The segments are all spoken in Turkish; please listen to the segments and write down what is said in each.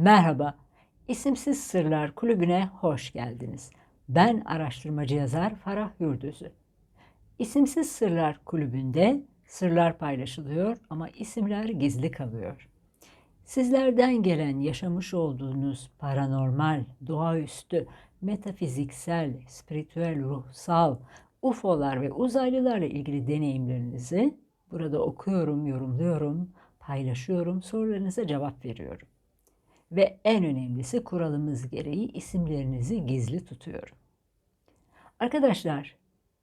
Merhaba, İsimsiz Sırlar Kulübü'ne hoş geldiniz. Ben araştırmacı yazar Farah Yurdüzü. İsimsiz Sırlar Kulübü'nde sırlar paylaşılıyor ama isimler gizli kalıyor. Sizlerden gelen yaşamış olduğunuz paranormal, doğaüstü, metafiziksel, spiritüel, ruhsal, UFO'lar ve uzaylılarla ilgili deneyimlerinizi burada okuyorum, yorumluyorum, paylaşıyorum, sorularınıza cevap veriyorum. Ve en önemlisi kuralımız gereği isimlerinizi gizli tutuyorum. Arkadaşlar,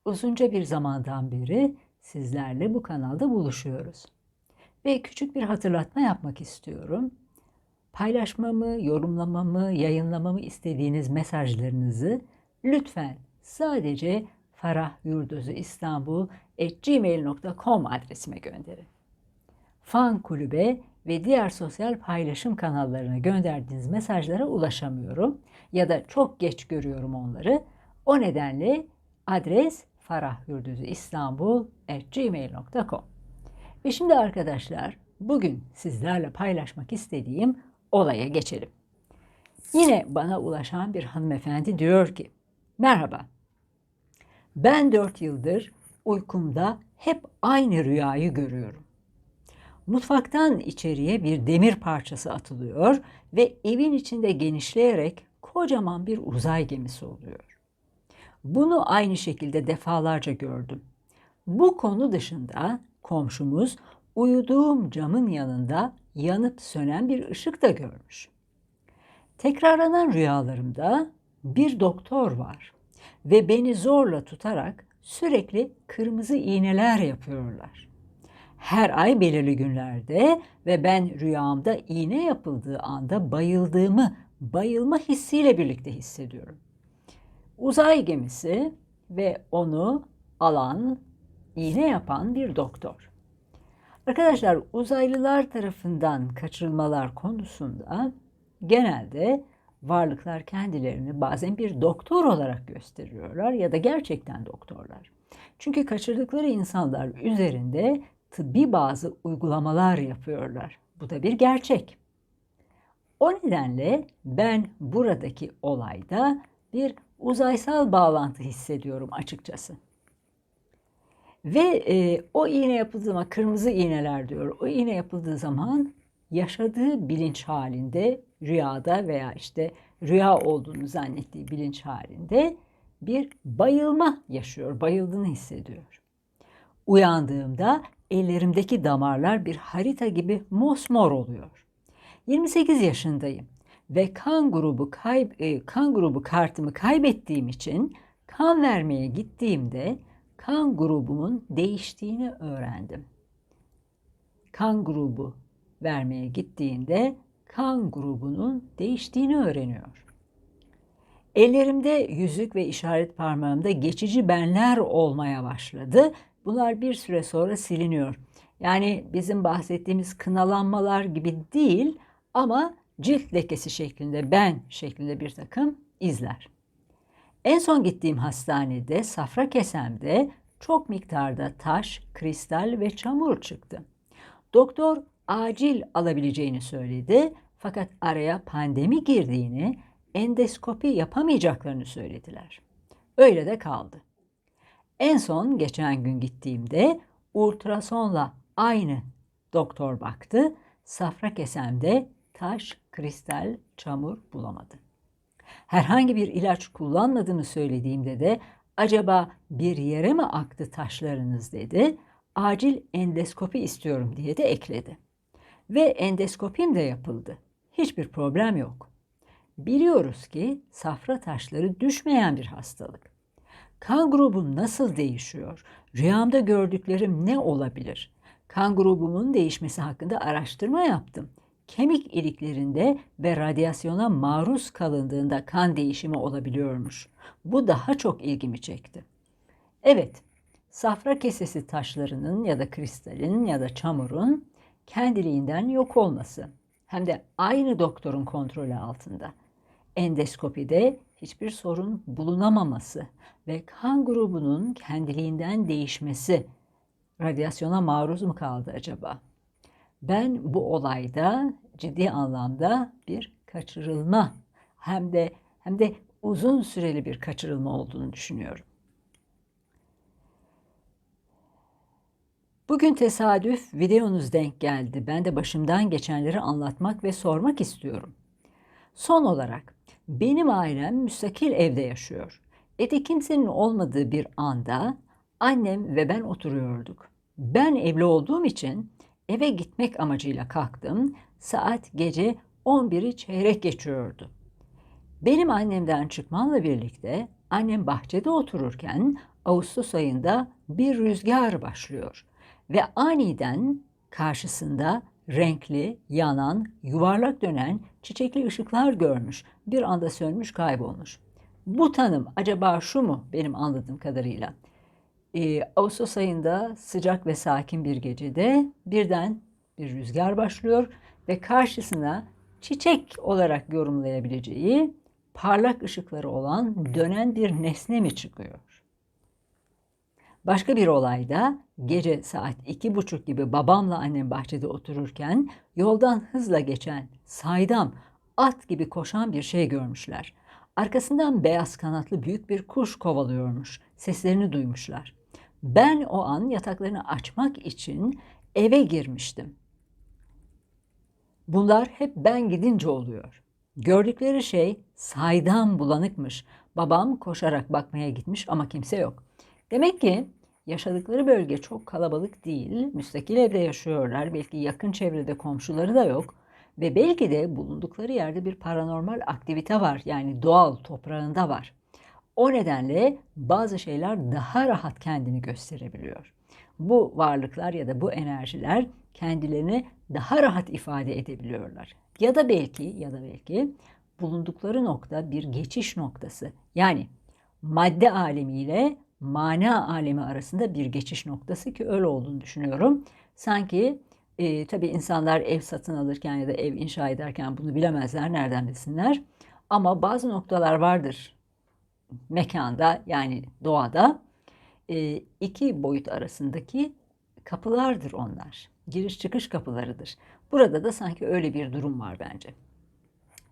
uzunca bir zamandan beri sizlerle bu kanalda buluşuyoruz. Ve küçük bir hatırlatma yapmak istiyorum. Paylaşmamı, yorumlamamı, yayınlamamı istediğiniz mesajlarınızı lütfen sadece farahyurdözüistanbul.gmail.com adresime gönderin. Fan kulübe ve diğer sosyal paylaşım kanallarına gönderdiğiniz mesajlara ulaşamıyorum ya da çok geç görüyorum onları. O nedenle adres farahyurdüzüistanbul.gmail.com Ve şimdi arkadaşlar bugün sizlerle paylaşmak istediğim olaya geçelim. Yine bana ulaşan bir hanımefendi diyor ki Merhaba, ben dört yıldır uykumda hep aynı rüyayı görüyorum. Mutfaktan içeriye bir demir parçası atılıyor ve evin içinde genişleyerek kocaman bir uzay gemisi oluyor. Bunu aynı şekilde defalarca gördüm. Bu konu dışında komşumuz uyuduğum camın yanında yanıp sönen bir ışık da görmüş. Tekrarlanan rüyalarımda bir doktor var ve beni zorla tutarak sürekli kırmızı iğneler yapıyorlar her ay belirli günlerde ve ben rüyamda iğne yapıldığı anda bayıldığımı bayılma hissiyle birlikte hissediyorum. Uzay gemisi ve onu alan, iğne yapan bir doktor. Arkadaşlar uzaylılar tarafından kaçırılmalar konusunda genelde varlıklar kendilerini bazen bir doktor olarak gösteriyorlar ya da gerçekten doktorlar. Çünkü kaçırdıkları insanlar üzerinde tıbbi bazı uygulamalar yapıyorlar. Bu da bir gerçek. O nedenle ben buradaki olayda bir uzaysal bağlantı hissediyorum açıkçası. Ve e, o iğne yapıldığı zaman kırmızı iğneler diyor. O iğne yapıldığı zaman yaşadığı bilinç halinde rüyada veya işte rüya olduğunu zannettiği bilinç halinde bir bayılma yaşıyor. Bayıldığını hissediyor. Uyandığımda ellerimdeki damarlar bir harita gibi mosmor oluyor. 28 yaşındayım ve kan grubu kayb e, kan grubu kartımı kaybettiğim için kan vermeye gittiğimde kan grubumun değiştiğini öğrendim. Kan grubu vermeye gittiğinde kan grubunun değiştiğini öğreniyor. Ellerimde yüzük ve işaret parmağımda geçici benler olmaya başladı Bunlar bir süre sonra siliniyor. Yani bizim bahsettiğimiz kınalanmalar gibi değil ama cilt lekesi şeklinde, ben şeklinde bir takım izler. En son gittiğim hastanede safra kesemde çok miktarda taş, kristal ve çamur çıktı. Doktor acil alabileceğini söyledi fakat araya pandemi girdiğini, endoskopi yapamayacaklarını söylediler. Öyle de kaldı. En son geçen gün gittiğimde ultrasonla aynı doktor baktı. Safra kesemde taş, kristal, çamur bulamadı. Herhangi bir ilaç kullanmadığını söylediğimde de acaba bir yere mi aktı taşlarınız dedi. Acil endoskopi istiyorum diye de ekledi. Ve endoskopim de yapıldı. Hiçbir problem yok. Biliyoruz ki safra taşları düşmeyen bir hastalık. Kan grubum nasıl değişiyor? Rüyamda gördüklerim ne olabilir? Kan grubumun değişmesi hakkında araştırma yaptım. Kemik iliklerinde ve radyasyona maruz kalındığında kan değişimi olabiliyormuş. Bu daha çok ilgimi çekti. Evet, safra kesesi taşlarının ya da kristalin ya da çamurun kendiliğinden yok olması hem de aynı doktorun kontrolü altında. Endoskopide hiçbir sorun bulunamaması ve kan grubunun kendiliğinden değişmesi radyasyona maruz mu kaldı acaba? Ben bu olayda ciddi anlamda bir kaçırılma hem de hem de uzun süreli bir kaçırılma olduğunu düşünüyorum. Bugün tesadüf videonuz denk geldi. Ben de başımdan geçenleri anlatmak ve sormak istiyorum. Son olarak benim ailem müstakil evde yaşıyor. Evde kimsenin olmadığı bir anda annem ve ben oturuyorduk. Ben evli olduğum için eve gitmek amacıyla kalktım. Saat gece 11'i çeyrek geçiyordu. Benim annemden çıkmamla birlikte annem bahçede otururken Ağustos ayında bir rüzgar başlıyor ve aniden karşısında renkli, yanan, yuvarlak dönen çiçekli ışıklar görmüş. Bir anda sönmüş, kaybolmuş. Bu tanım acaba şu mu benim anladığım kadarıyla? Ee, Ağustos ayında sıcak ve sakin bir gecede birden bir rüzgar başlıyor ve karşısına çiçek olarak yorumlayabileceği parlak ışıkları olan dönen bir nesne mi çıkıyor? Başka bir olayda gece saat iki buçuk gibi babamla annem bahçede otururken yoldan hızla geçen saydam at gibi koşan bir şey görmüşler. Arkasından beyaz kanatlı büyük bir kuş kovalıyormuş. Seslerini duymuşlar. Ben o an yataklarını açmak için eve girmiştim. Bunlar hep ben gidince oluyor. Gördükleri şey saydam bulanıkmış. Babam koşarak bakmaya gitmiş ama kimse yok. Demek ki yaşadıkları bölge çok kalabalık değil. Müstakil evde yaşıyorlar. Belki yakın çevrede komşuları da yok. Ve belki de bulundukları yerde bir paranormal aktivite var. Yani doğal toprağında var. O nedenle bazı şeyler daha rahat kendini gösterebiliyor. Bu varlıklar ya da bu enerjiler kendilerini daha rahat ifade edebiliyorlar. Ya da belki ya da belki bulundukları nokta bir geçiş noktası. Yani madde alemiyle mana alemi arasında bir geçiş noktası ki öyle olduğunu düşünüyorum. Sanki e, tabii insanlar ev satın alırken ya da ev inşa ederken bunu bilemezler, nereden bilsinler. Ama bazı noktalar vardır mekanda yani doğada e, iki boyut arasındaki kapılardır onlar. Giriş çıkış kapılarıdır. Burada da sanki öyle bir durum var bence.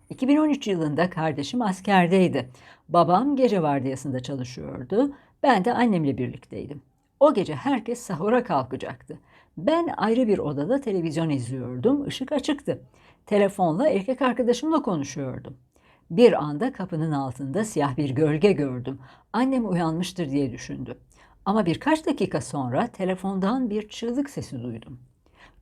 2013 yılında kardeşim askerdeydi. Babam gece vardiyasında çalışıyordu. Ben de annemle birlikteydim. O gece herkes sahura kalkacaktı. Ben ayrı bir odada televizyon izliyordum. Işık açıktı. Telefonla erkek arkadaşımla konuşuyordum. Bir anda kapının altında siyah bir gölge gördüm. Annem uyanmıştır diye düşündü. Ama birkaç dakika sonra telefondan bir çığlık sesi duydum.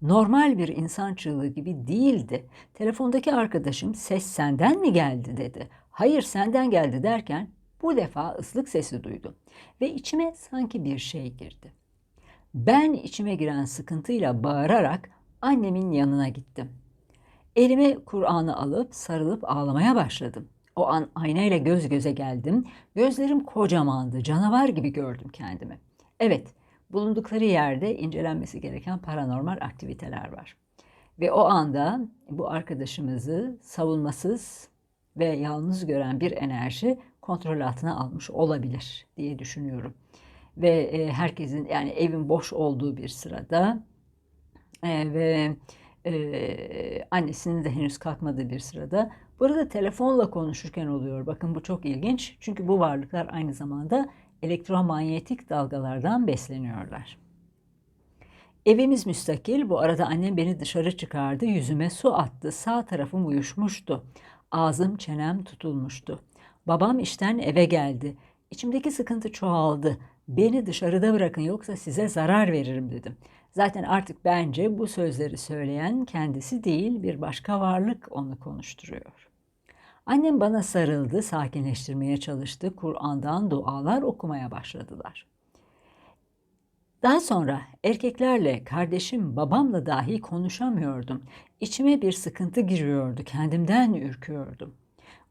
Normal bir insan çığlığı gibi değildi. Telefondaki arkadaşım ses senden mi geldi dedi. Hayır senden geldi derken bu defa ıslık sesi duydum ve içime sanki bir şey girdi. Ben içime giren sıkıntıyla bağırarak annemin yanına gittim. Elime Kur'an'ı alıp sarılıp ağlamaya başladım. O an aynayla göz göze geldim. Gözlerim kocamandı, canavar gibi gördüm kendimi. Evet, bulundukları yerde incelenmesi gereken paranormal aktiviteler var. Ve o anda bu arkadaşımızı savunmasız ve yalnız gören bir enerji kontrol altına almış olabilir diye düşünüyorum. Ve e, herkesin yani evin boş olduğu bir sırada e, ve e, annesinin de henüz kalkmadığı bir sırada burada telefonla konuşurken oluyor. Bakın bu çok ilginç. Çünkü bu varlıklar aynı zamanda elektromanyetik dalgalardan besleniyorlar. Evimiz müstakil. Bu arada annem beni dışarı çıkardı. Yüzüme su attı. Sağ tarafım uyuşmuştu. Ağzım çenem tutulmuştu. Babam işten eve geldi. İçimdeki sıkıntı çoğaldı. Beni dışarıda bırakın yoksa size zarar veririm dedim. Zaten artık bence bu sözleri söyleyen kendisi değil bir başka varlık onu konuşturuyor. Annem bana sarıldı, sakinleştirmeye çalıştı. Kur'an'dan dualar okumaya başladılar. Daha sonra erkeklerle, kardeşim, babamla dahi konuşamıyordum. İçime bir sıkıntı giriyordu, kendimden ürküyordum.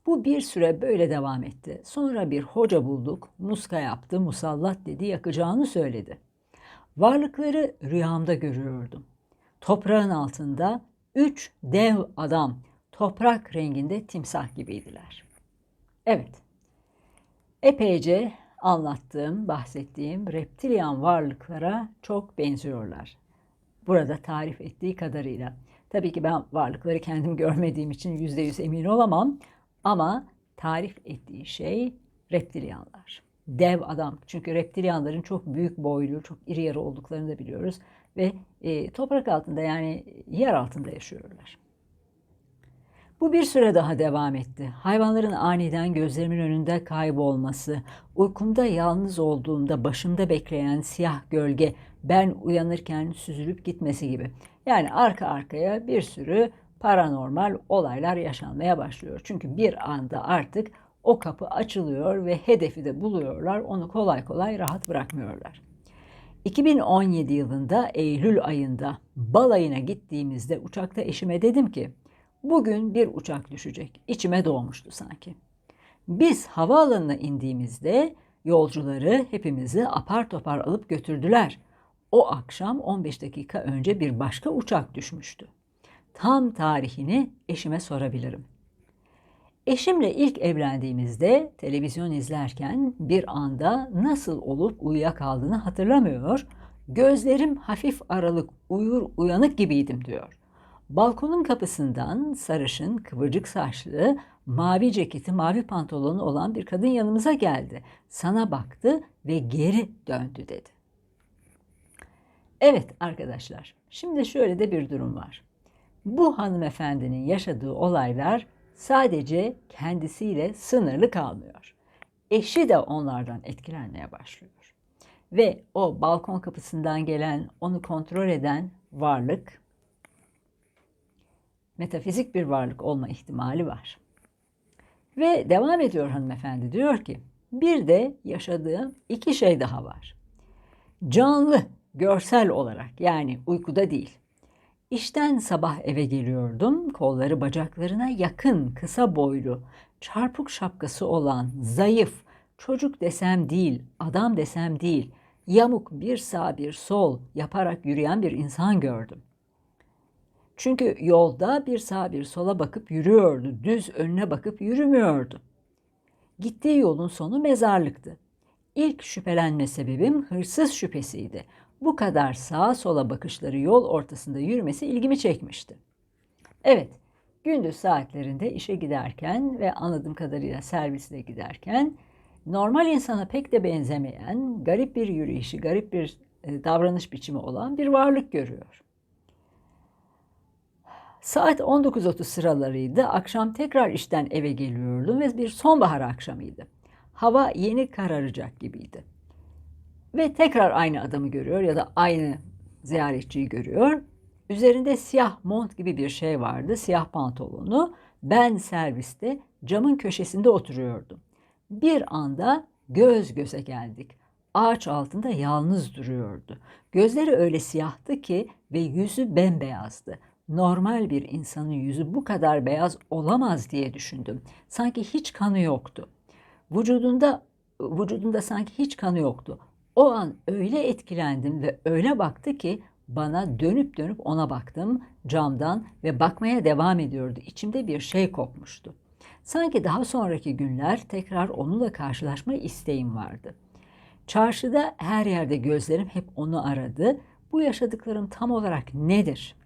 Bu bir süre böyle devam etti. Sonra bir hoca bulduk, muska yaptı, musallat dedi, yakacağını söyledi. Varlıkları rüyamda görüyordum. Toprağın altında üç dev adam, toprak renginde timsah gibiydiler. Evet, epeyce anlattığım, bahsettiğim reptilyan varlıklara çok benziyorlar. Burada tarif ettiği kadarıyla. Tabii ki ben varlıkları kendim görmediğim için yüzde yüz emin olamam. Ama tarif ettiği şey reptilyanlar. Dev adam. Çünkü reptilyanların çok büyük boylu, çok iri yarı olduklarını da biliyoruz. Ve e, toprak altında yani yer altında yaşıyorlar. Bu bir süre daha devam etti. Hayvanların aniden gözlerimin önünde kaybolması, uykumda yalnız olduğumda başımda bekleyen siyah gölge ben uyanırken süzülüp gitmesi gibi. Yani arka arkaya bir sürü paranormal olaylar yaşanmaya başlıyor. Çünkü bir anda artık o kapı açılıyor ve hedefi de buluyorlar. Onu kolay kolay rahat bırakmıyorlar. 2017 yılında Eylül ayında balayına gittiğimizde uçakta eşime dedim ki bugün bir uçak düşecek. İçime doğmuştu sanki. Biz havaalanına indiğimizde yolcuları hepimizi apar topar alıp götürdüler. O akşam 15 dakika önce bir başka uçak düşmüştü. Tam tarihini eşime sorabilirim. Eşimle ilk evlendiğimizde televizyon izlerken bir anda nasıl olup uyuyakaldığını hatırlamıyor, gözlerim hafif aralık uyur uyanık gibiydim diyor. Balkonun kapısından sarışın, kıvırcık saçlı, mavi ceketi, mavi pantolonu olan bir kadın yanımıza geldi. Sana baktı ve geri döndü dedi. Evet arkadaşlar, şimdi şöyle de bir durum var. Bu hanımefendinin yaşadığı olaylar sadece kendisiyle sınırlı kalmıyor. Eşi de onlardan etkilenmeye başlıyor. Ve o balkon kapısından gelen, onu kontrol eden varlık metafizik bir varlık olma ihtimali var. Ve devam ediyor hanımefendi diyor ki bir de yaşadığım iki şey daha var. Canlı, görsel olarak yani uykuda değil. İşten sabah eve geliyordum. Kolları bacaklarına yakın, kısa boylu, çarpık şapkası olan, zayıf, çocuk desem değil, adam desem değil, yamuk bir sağ bir sol yaparak yürüyen bir insan gördüm. Çünkü yolda bir sağa bir sola bakıp yürüyordu, düz önüne bakıp yürümüyordu. Gittiği yolun sonu mezarlıktı. İlk şüphelenme sebebim hırsız şüphesiydi bu kadar sağa sola bakışları yol ortasında yürümesi ilgimi çekmişti. Evet, gündüz saatlerinde işe giderken ve anladığım kadarıyla servisle giderken normal insana pek de benzemeyen, garip bir yürüyüşü, garip bir e, davranış biçimi olan bir varlık görüyor. Saat 19.30 sıralarıydı. Akşam tekrar işten eve geliyordum ve bir sonbahar akşamıydı. Hava yeni kararacak gibiydi. Ve tekrar aynı adamı görüyor ya da aynı ziyaretçiyi görüyor. Üzerinde siyah mont gibi bir şey vardı, siyah pantolonu. Ben serviste camın köşesinde oturuyordum. Bir anda göz göze geldik. Ağaç altında yalnız duruyordu. Gözleri öyle siyahtı ki ve yüzü bembeyazdı. Normal bir insanın yüzü bu kadar beyaz olamaz diye düşündüm. Sanki hiç kanı yoktu. Vücudunda vücudunda sanki hiç kanı yoktu. O an öyle etkilendim ve öyle baktı ki bana dönüp dönüp ona baktım camdan ve bakmaya devam ediyordu. İçimde bir şey kopmuştu. Sanki daha sonraki günler tekrar onunla karşılaşma isteğim vardı. Çarşıda her yerde gözlerim hep onu aradı. Bu yaşadıklarım tam olarak nedir?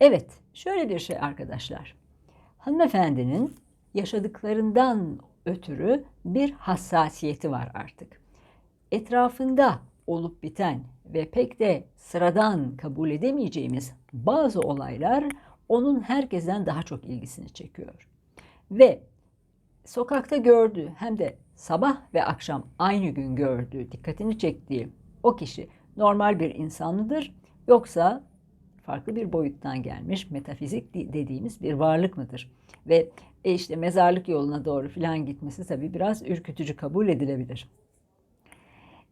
Evet, şöyle bir şey arkadaşlar. Hanımefendinin yaşadıklarından ötürü bir hassasiyeti var artık etrafında olup biten ve pek de sıradan kabul edemeyeceğimiz bazı olaylar onun herkesten daha çok ilgisini çekiyor. Ve sokakta gördüğü hem de sabah ve akşam aynı gün gördüğü, dikkatini çektiği o kişi normal bir insan mıdır yoksa farklı bir boyuttan gelmiş metafizik dediğimiz bir varlık mıdır? Ve e işte mezarlık yoluna doğru filan gitmesi tabii biraz ürkütücü kabul edilebilir.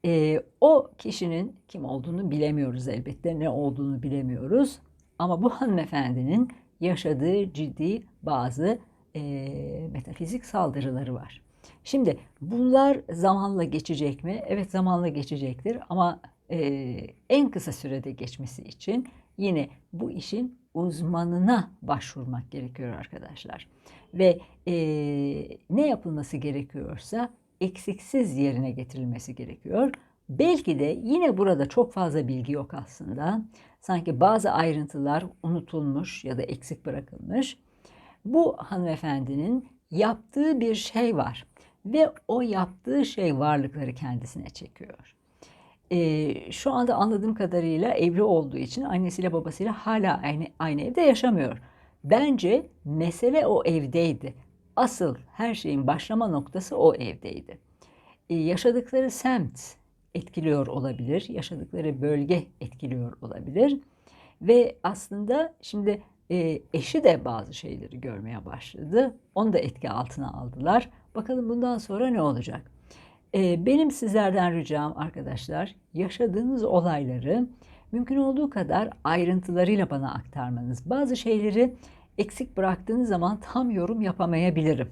E, o kişinin kim olduğunu bilemiyoruz elbette, ne olduğunu bilemiyoruz. Ama bu hanımefendinin yaşadığı ciddi bazı e, metafizik saldırıları var. Şimdi bunlar zamanla geçecek mi? Evet zamanla geçecektir ama e, en kısa sürede geçmesi için yine bu işin uzmanına başvurmak gerekiyor arkadaşlar. Ve e, ne yapılması gerekiyorsa eksiksiz yerine getirilmesi gerekiyor. Belki de yine burada çok fazla bilgi yok aslında. Sanki bazı ayrıntılar unutulmuş ya da eksik bırakılmış. Bu hanımefendinin yaptığı bir şey var ve o yaptığı şey varlıkları kendisine çekiyor. Ee, şu anda anladığım kadarıyla evli olduğu için annesiyle babasıyla hala aynı, aynı evde yaşamıyor. Bence mesele o evdeydi. Asıl her şeyin başlama noktası o evdeydi. Ee, yaşadıkları semt etkiliyor olabilir, yaşadıkları bölge etkiliyor olabilir. Ve aslında şimdi e, eşi de bazı şeyleri görmeye başladı. Onu da etki altına aldılar. Bakalım bundan sonra ne olacak? E, benim sizlerden ricam arkadaşlar, yaşadığınız olayları mümkün olduğu kadar ayrıntılarıyla bana aktarmanız. Bazı şeyleri eksik bıraktığınız zaman tam yorum yapamayabilirim.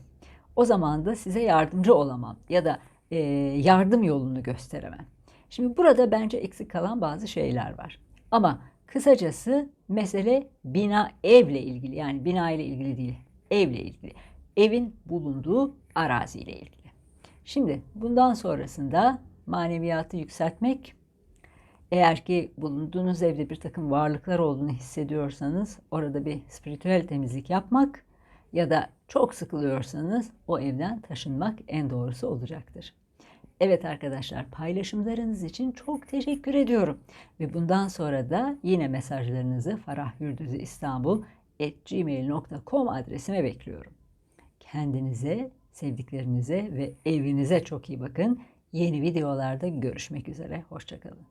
O zaman da size yardımcı olamam ya da e, yardım yolunu gösteremem. Şimdi burada bence eksik kalan bazı şeyler var. Ama kısacası mesele bina evle ilgili yani bina ile ilgili değil, evle ilgili. Evin bulunduğu araziyle ilgili. Şimdi bundan sonrasında maneviyatı yükseltmek, eğer ki bulunduğunuz evde bir takım varlıklar olduğunu hissediyorsanız orada bir spiritüel temizlik yapmak ya da çok sıkılıyorsanız o evden taşınmak en doğrusu olacaktır. Evet arkadaşlar paylaşımlarınız için çok teşekkür ediyorum. Ve bundan sonra da yine mesajlarınızı farahürdüzüistanbul.gmail.com adresime bekliyorum. Kendinize, sevdiklerinize ve evinize çok iyi bakın. Yeni videolarda görüşmek üzere. Hoşçakalın.